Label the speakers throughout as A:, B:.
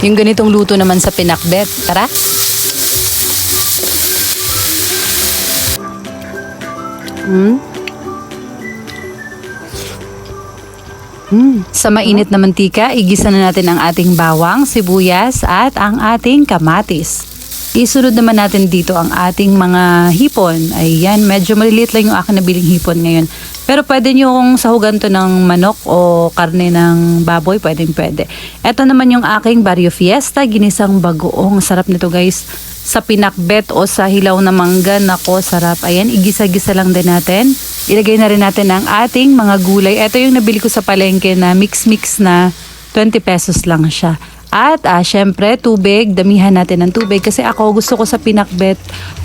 A: Yung ganitong luto naman sa pinakbet. Tara! Hmm? Hmm. Sa mainit na mantika, igisa na natin ang ating bawang, sibuyas at ang ating kamatis. Isunod naman natin dito ang ating mga hipon. Ayan, medyo maliliit lang yung akin nabiling hipon ngayon. Pero pwede nyo kung sahugan to ng manok o karne ng baboy, pwedeng pwede. Ito naman yung aking Barrio Fiesta, ginisang bagoong. Sarap nito guys. Sa pinakbet o sa hilaw na mangga, nako sarap. Ayan, igisa-gisa lang din natin. Ilagay na rin natin ang ating mga gulay. Ito yung nabili ko sa palengke na mix-mix na 20 pesos lang siya. At ah, syempre, tubig, damihan natin ng tubig kasi ako gusto ko sa pinakbet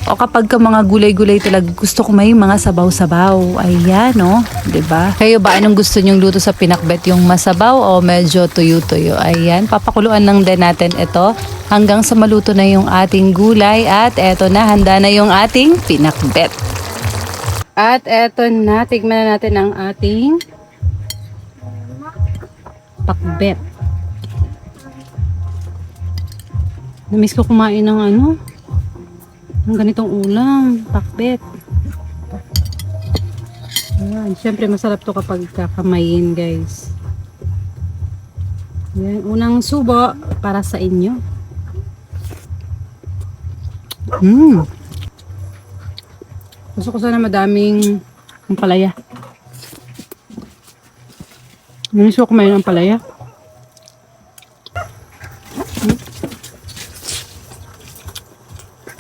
A: o kapag ka mga gulay-gulay talaga gusto ko may mga sabaw-sabaw. Ayan, no? 'Di ba? Kayo ba anong gusto nyong luto sa pinakbet? Yung masabaw o medyo tuyo-tuyo? Ayan, papakuluan lang din natin ito hanggang sa maluto na yung ating gulay at eto na, handa na yung ating pinakbet. At eto na, tignan na natin ang ating pakbet. Namiss ko kumain ng ano, ng ganitong ulam, pakbet. Ayan, syempre masarap to kapag kakamayin guys. Ayan, unang subo para sa inyo. Hmm. Gusto ko sana madaming ampalaya. Namiss ko kumain ng ampalaya.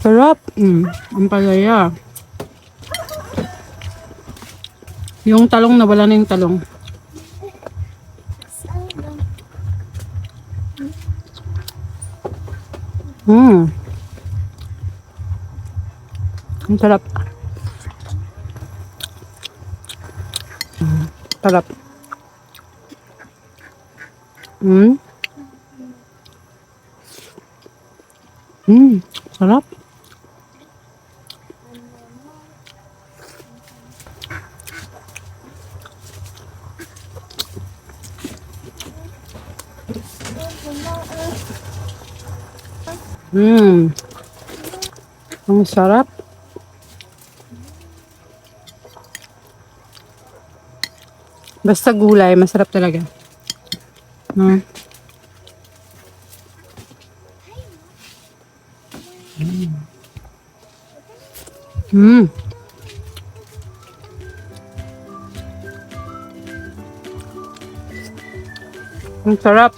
A: Sarap. Mm, ang palaya. Yung talong na wala na yung talong. Mm. Ang sarap. Mm, sarap. Mm. Mm, sarap. Mmm. Ang sarap. Basta gulay, masarap talaga. No? Mmm. Ang sarap.